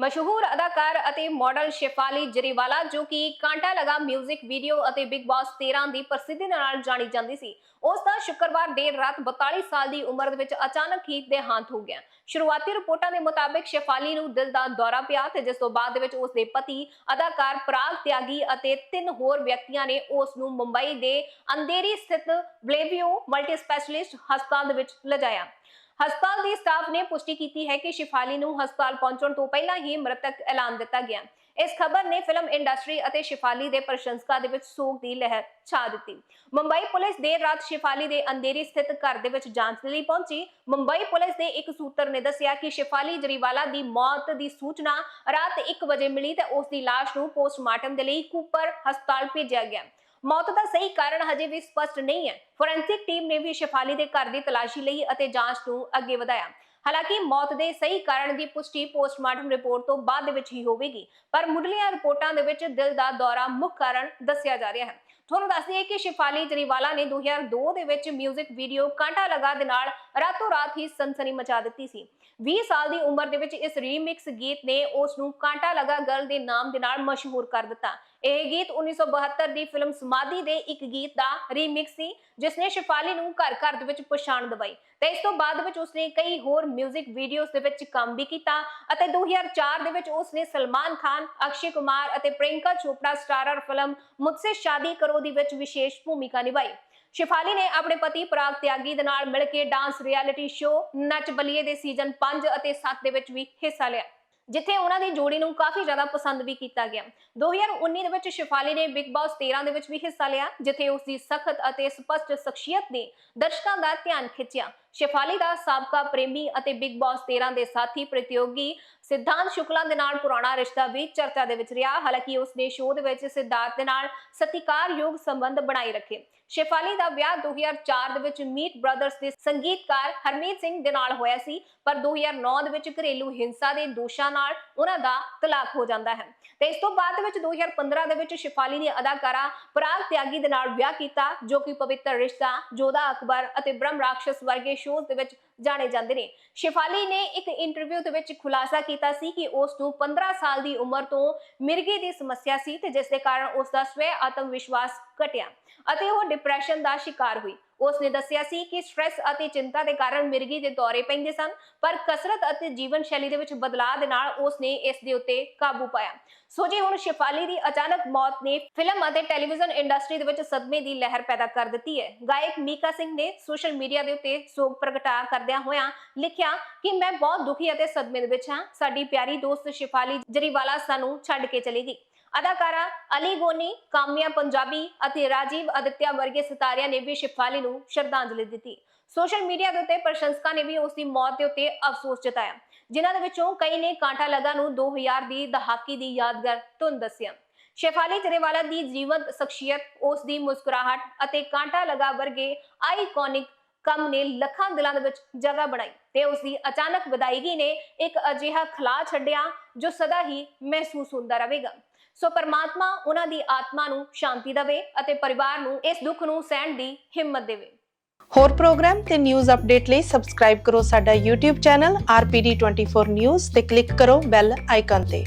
ਮਸ਼ਹੂਰ ਅਦਾਕਾਰ ਅਤੇ ਮਾਡਲ ਸ਼ਿਫਾਲੀ ਜਰੀਵਾਲਾ, ਜੋ ਕਿ ਕਾਂਟਾ ਲਗਾ 뮤직 ਵੀਡੀਓ ਅਤੇ ਬਿਗ ਬਾਸ 13 ਦੀ ਪ੍ਰਸਿੱਧੀ ਨਾਲ ਜਾਣੀ ਜਾਂਦੀ ਸੀ, ਉਸ ਦਾ ਸ਼ੁੱਕਰਵਾਰ ਦੇਰ ਰਾਤ 42 ਸਾਲ ਦੀ ਉਮਰ ਦੇ ਵਿੱਚ ਅਚਾਨਕ ਹੀ ਦੇਹਾਂਤ ਹੋ ਗਿਆ। ਸ਼ੁਰੂਆਤੀ ਰਿਪੋਰਟਾਂ ਦੇ ਮੁਤਾਬਿਕ ਸ਼ੇਫਾਲੀ ਨੂੰ ਦਿਲ ਦਾ ਦੌਰਾ ਪਿਆ ਤੇ ਜਿਸ ਤੋਂ ਬਾਅਦ ਦੇ ਵਿੱਚ ਉਸ ਦੇ ਪਤੀ, ਅਦਾਕਾਰ ਪ੍ਰਾਗ ਤਿਆਗੀ ਅਤੇ ਤਿੰਨ ਹੋਰ ਵਿਅਕਤੀਆਂ ਨੇ ਉਸ ਨੂੰ ਮੁੰਬਈ ਦੇ ਅੰਧੇਰੀ ਸਥਿਤ ਬਲੇਵਿਓ ਮਲਟੀ ਸਪੈਸ਼ਲਿਸਟ ਹਸਪਤਾਲ ਦੇ ਵਿੱਚ ਲਿਜਾਇਆ। ਹਸਪਤਾਲ ਦੇ ਸਟਾਫ ਨੇ ਪੁਸ਼ਟੀ ਕੀਤੀ ਹੈ ਕਿ ਸ਼ਿਫਾਲੀ ਨੂੰ ਹਸਪਤਾਲ ਪਹੁੰਚਣ ਤੋਂ ਪਹਿਲਾਂ ਹੀ ਮ੍ਰਿਤਕ ਐਲਾਨ ਦਿੱਤਾ ਗਿਆ। ਇਸ ਖਬਰ ਨੇ ਫਿਲਮ ਇੰਡਸਟਰੀ ਅਤੇ ਸ਼ਿਫਾਲੀ ਦੇ ਪ੍ਰਸ਼ੰਸਕਾਂ ਦੇ ਵਿੱਚ ਸੋਗ ਦੀ ਲਹਿਰ ਛਾ ਦਿੱਤੀ। ਮੁੰਬਈ ਪੁਲਿਸ ਦੇਰ ਰਾਤ ਸ਼ਿਫਾਲੀ ਦੇ ਅੰਧੇਰੀ ਸਥਿਤ ਘਰ ਦੇ ਵਿੱਚ ਜਾਂਚ ਲਈ ਪਹੁੰਚੀ। ਮੁੰਬਈ ਪੁਲਿਸ ਦੇ ਇੱਕ ਸੂਤਰ ਨੇ ਦੱਸਿਆ ਕਿ ਸ਼ਿਫਾਲੀ ਜਰੀਵਾਲਾ ਦੀ ਮੌਤ ਦੀ ਸੂਚਨਾ ਰਾਤ 1 ਵਜੇ ਮਿਲੀ ਤੇ ਉਸ ਦੀ ਲਾਸ਼ ਨੂੰ ਪੋਸਟਮਾਰਟਮ ਦੇ ਲਈ ਕੂਪਰ ਹਸਪਤਾਲ ਭੇਜਿਆ ਗਿਆ। ਮੌਤ ਦਾ ਸਹੀ ਕਾਰਨ ਹਜੇ ਵੀ ਸਪਸ਼ਟ ਨਹੀਂ ਹੈ। ਫੋਰੈਂਸਿਕ ਟੀਮ ਨੇ ਵੀ ਸ਼ਿਫਾਲੀ ਦੇ ਘਰ ਦੀ ਤਲਾਸ਼ੀ ਲਈ ਅਤੇ ਜਾਂਚ ਨੂੰ ਅੱਗੇ ਵਧਾਇਆ। ਹਾਲਾਂਕਿ ਮੌਤ ਦੇ ਸਹੀ ਕਾਰਨ ਦੀ ਪੁਸ਼ਟੀ ਪੋਸਟਮਾਰਟਮ ਰਿਪੋਰਟ ਤੋਂ ਬਾਅਦ ਵਿੱਚ ਹੀ ਹੋਵੇਗੀ, ਪਰ ਮੁੱਢਲੀਆਂ ਰਿਪੋਰਟਾਂ ਦੇ ਵਿੱਚ ਦਿਲ ਦਾ ਦੌਰਾ ਮੁੱਖ ਕਾਰਨ ਦੱਸਿਆ ਜਾ ਰਿਹਾ ਹੈ। ਤੁਹਾਨੂੰ ਦੱਸ ਦਈਏ ਕਿ ਸ਼ਿਫਾਲੀ ਜਰੀਵਾਲਾ ਨੇ 2002 ਦੇ ਵਿੱਚ 뮤직 ਵੀਡੀਓ ਕਾਂਟਾ ਲਗਾ ਦੇ ਨਾਲ ਰਾਤੋਂ ਰਾਤ ਹੀ ਸਨਸਨੀ ਮਚਾ ਦਿੱਤੀ ਸੀ। 20 ਸਾਲ ਦੀ ਉਮਰ ਦੇ ਵਿੱਚ ਇਸ ਰੀਮਿਕਸ ਗੀਤ ਨੇ ਉਸ ਨੂੰ ਕਾਂਟਾ ਲਗਾ ਗਰਲ ਦੇ ਨਾਮ ਦੇ ਨਾਲ ਮਸ਼ਹੂਰ ਕਰ ਦਿੱਤਾ। ਇਹ ਗੀਤ 1972 ਦੀ ਫਿਲਮ ਸਮਾਧੀ ਦੇ ਇੱਕ ਗੀਤ ਦਾ ਰੀਮਿਕਸ ਸੀ, ਜਿਸ ਨੇ ਸ਼ਿਫਾਲੀ ਨੂੰ ਘਰ ਘਰ ਦੇ ਵਿੱਚ ਪਛਾਣ ਦਿਵਾਈ। ਤੇ ਇਸ ਤੋਂ ਬਾਅਦ ਵਿੱਚ ਉਸਨੇ ਕਈ ਹੋਰ 뮤직 ਵੀਡੀਓਜ਼ ਦੇ ਵਿੱਚ ਕੰਮ ਵੀ ਕੀਤਾ ਅਤੇ 2004 ਦੇ ਵਿੱਚ ਉਸਨੇ ਸਲਮਾਨ ਖਾਨ, ਅਕਸ਼ੇ ਕੁਮਾਰ ਅਤੇ ਪ੍ਰਿਯੰਕਾ ਚੋਪੜਾ ਸਟਾਰਰ ਫਿਲਮ ਮੁਝਸੇ ਸ਼ਾਦੀ ਕਰੋ ਦੀ ਵਿੱਚ ਵਿਸ਼ੇਸ਼ ਭੂਮਿਕਾ ਨਿਭਾਈ। ਸ਼ਿਫਾਲੀ ਨੇ ਆਪਣੇ ਪਤੀ ਪ੍ਰਾਗ ਤਿਆਗੀ ਦੇ ਨਾਲ ਮਿਲ ਕੇ dance reality show Nach Baliye ਦੇ ਸੀਜ਼ਨ 5 ਅਤੇ 7 ਦੇ ਵਿੱਚ ਵੀ ਹਿੱਸਾ ਲਿਆ, ਜਿੱਥੇ ਉਹਨਾਂ ਦੀ ਜੋੜੀ ਨੂੰ ਕਾਫੀ ਜ਼ਿਆਦਾ ਪਸੰਦ ਵੀ ਕੀਤਾ ਗਿਆ। 2019 ਦੇ ਵਿੱਚ ਸ਼ਿਫਾਲੀ ਨੇ ਬਿਗ ਬਾਸ 13 ਦੇ ਵਿੱਚ ਵੀ ਹਿੱਸਾ ਲਿਆ, ਜਿੱਥੇ ਉਸ ਦੀ ਸਖਤ ਅਤੇ ਸਪਸ਼ਟ ਸ਼ਖਸੀਅਤ ਨੇ ਦਰਸ਼ਕਾਂ ਦਾ ਧਿਆਨ ਖਿੱਚਿਆ। ਸ਼ੇਫਾਲੀ ਦਾ ਸਾਬਕਾ ਪ੍ਰੇਮੀ ਅਤੇ ਬਿਗ ਬਾਸ 13 ਦੇ ਸਾਥੀ ਪ੍ਰਤੀਯੋਗੀ ਸਿਧਾਂਤ ਸ਼ੁਕਲਾ ਦੇ ਨਾਲ ਪੁਰਾਣਾ ਰਿਸ਼ਤਾ ਵੀ ਚਰਚਾ ਦੇ ਵਿੱਚ ਰਿਹਾ। ਹਾਲਾਂਕਿ ਉਸ ਨੇ ਸ਼ੋਅ ਦੇ ਵਿੱਚ ਸਿਧਾਰਥ ਦੇ ਨਾਲ ਸਤਿਕਾਰਯੋਗ ਸੰਬੰਧ ਬਣਾਈ ਰੱਖੇ। ਸ਼ਿਫਾਲੀ ਦਾ ਵਿਆਹ 2004 ਦੇ ਵਿੱਚ ਮੀਟ ਬ੍ਰਦਰਸ ਦੇ ਸੰਗੀਤਕਾਰ ਹਰਮੀਤ ਸਿੰਘ ਦੇ ਨਾਲ ਹੋਇਆ ਸੀ, ਪਰ 2009 ਦੇ ਵਿੱਚ ਘਰੇਲੂ ਹਿੰਸਾ ਦੇ ਦੋਸ਼ਾਂ ਨਾਲ ਉਹਨਾਂ ਦਾ ਤਲਾਕ ਹੋ ਜਾਂਦਾ ਹੈ। ਤੇ ਇਸ ਤੋਂ ਬਾਅਦ ਦੇ ਵਿੱਚ 2015 ਦੇ ਵਿੱਚ ਸ਼ਿਫਾਲੀ ਨੇ ਅਦਾਕਾਰਾ ਪ੍ਰਾਗ ਤਿਆਗੀ ਦੇ ਨਾਲ ਵਿਆਹ ਕੀਤਾ, ਜੋ ਕਿ ਪਵਿੱਤਰ ਰਿਸ਼ਤਾ, ਜੋਧਾ ਅਕਬਰ ਅਤੇ ਬ੍ਰਹਮ ਰਾਖਸ਼ ਵਰਗੇ ਸ਼ੋਜ਼ ਦੇ ਵਿੱਚ ਜਾਣੇ ਜਾਂਦੇ ਨੇ। ਸ਼ਿਫਾਲੀ ਨੇ ਇੱਕ ਇੰਟਰਵਿਊ ਦੇ ਵਿੱਚ ਖੁਲਾਸਾ ਕੀਤਾ ਸੀ ਕਿ ਉਸ ਨੂੰ 15 ਸਾਲ ਦੀ ਉਮਰ ਤੋਂ ਮਿਰਗੀ ਦੀ ਸਮੱਸਿਆ ਸੀ ਤੇ ਜਿਸ ਦੇ ਕਾਰਨ ਉਸ ਦਾ ਸਵੈ ਆਤਮ ਵਿਸ਼ਵਾਸ ਘਟਿਆ ਅਤੇ ਉਹ ਡਿਪਰੈਸ਼ਨ ਦਾ ਸ਼ਿਕਾਰ ਹੋਈ। ਉਸ ਨੇ ਦੱਸਿਆ ਸੀ ਕਿ ਸਟ੍ਰੈਸ ਅਤੇ ਚਿੰਤਾ ਦੇ ਕਾਰਨ ਮਿਰਗੀ ਦੇ ਦੌਰੇ ਪੈਂਦੇ ਸਨ, ਪਰ ਕਸਰਤ ਅਤੇ ਜੀਵਨ ਸ਼ੈਲੀ ਦੇ ਵਿੱਚ ਬਦਲਾਅ ਦੇ ਨਾਲ ਉਸ ਨੇ ਇਸ ਦੇ ਉੱਤੇ ਕਾਬੂ ਪਾਇਆ। ਸੋ ਜੀ ਹੁਣ ਸ਼ਿਫਾਲੀ ਦੀ ਅਚਾਨਕ ਮੌਤ ਨੇ ਫਿਲਮ ਅਤੇ ਟੈਲੀਵਿਜ਼ਨ ਇੰਡਸਟਰੀ ਦੇ ਵਿੱਚ ਸਦਮੇ ਦੀ ਲਹਿਰ ਪੈਦਾ ਕਰ ਦਿੱਤੀ ਹੈ, ਗਾਇਕ ਮੀਕਾ ਸਿੰਘ ਨੇ ਸੋਸ਼ਲ ਮੀਡੀਆ ਦੇ ਉੱਤੇ ਸੋਗ ਪ੍ਰਗਟਾ ਕਰਦਿਆਂ ਹੋਇਆਂ ਲਿਖਿਆ ਕਿ ਮੈਂ ਬਹੁਤ ਦੁਖੀ ਅਤੇ ਸਦਮੇ ਦੇ ਵਿੱਚ ਹਾਂ, ਸਾਡੀ ਪਿਆਰੀ ਦੋਸਤ ਸ਼ਿਫਾਲੀ ਜਰੀਵਾਲਾ ਸਾਨੂੰ ਛੱਡ ਕੇ ਚਲੀ ਗਈ। ਅਦਾਕਾਰਾ ਅਲੀ ਗੋਨੀ, ਕਾਮਿਆ ਪੰਜਾਬੀ ਅਤੇ ਰਾਜੀਵ ਅਦਿੱਤਿਆ ਵਰਗੇ ਸਿਤਾਰਿਆਂ ਨੇ ਵੀ ਸ਼ਿਫਾਲੀ ਨੂੰ ਸ਼ਰਧਾਂਜਲੀ ਦਿੱਤੀ। ਸੋਸ਼ਲ ਮੀਡੀਆ ਦੇ ਉੱਤੇ ਪ੍ਰਸ਼ੰਸਕਾਂ ਨੇ ਵੀ ਉਸ ਦੀ ਮੌਤ ਦੇ ਉੱਤੇ ਅਫਸੋਸ ਜਤਾਇਆ, ਜਿਨ੍ਹਾਂ ਦੇ ਵਿੱਚੋਂ ਕਈ ਨੇ ਕਾਂਟਾ ਲਗਾ ਨੂੰ 2000 ਦੀ ਦਹਾਕੀ ਦੀ ਯਾਦਗਾਰ ਧੁਨ ਦੱਸਿਆ। ਸ਼ੇਫਾਲੀ ਜਰੇਵਾਲਾ ਦੀ ਜੀਵੰਤ ਸ਼ਖਸੀਅਤ, ਉਸ ਦੀ ਮੁਸਕਰਾਹਟ ਅਤੇ ਕਾਂਟਾ ਲਗਾ ਵਰਗੇ ਆਈਕੋਨਿਕ ਕੰਮ ਨੇ ਲੱਖਾਂ ਦਿਲਾਂ ਦੇ ਵਿੱਚ ਜਗ੍ਹਾ ਬਣਾਈ ਤੇ ਉਸ ਦੀ ਅਚਾਨਕ ਵਿਦਾਇਗੀ ਨੇ ਇੱਕ ਅਜਿਹਾ ਖਲਾ ਛੱਡਿਆ ਜੋ ਸਦਾ ਹੀ ਮਹਿਸੂਸ ਹੁੰਦਾ ਰਹੇਗਾ। ਸੋ ਪਰਮਾਤਮਾ ਉਹਨਾਂ ਦੀ ਆਤਮਾ ਨੂੰ ਸ਼ਾਂਤੀ ਦੇਵੇ ਅਤੇ ਪਰਿਵਾਰ ਨੂੰ ਇਸ ਦੁੱਖ ਨੂੰ ਸਹਿਣ ਦੀ ਹਿੰਮਤ ਦੇਵੇ। ਹੋਰ ਪ੍ਰੋਗਰਾਮ ਤੇ ਨਿਊਜ਼ ਅਪਡੇਟ ਲਈ ਸਬਸਕ੍ਰਾਈਬ ਕਰੋ ਸਾਡਾ YouTube ਚੈਨਲ RPD24 News ਤੇ ਕਲਿੱਕ ਕਰੋ ਬੈਲ ਆਈਕਨ ਤੇ।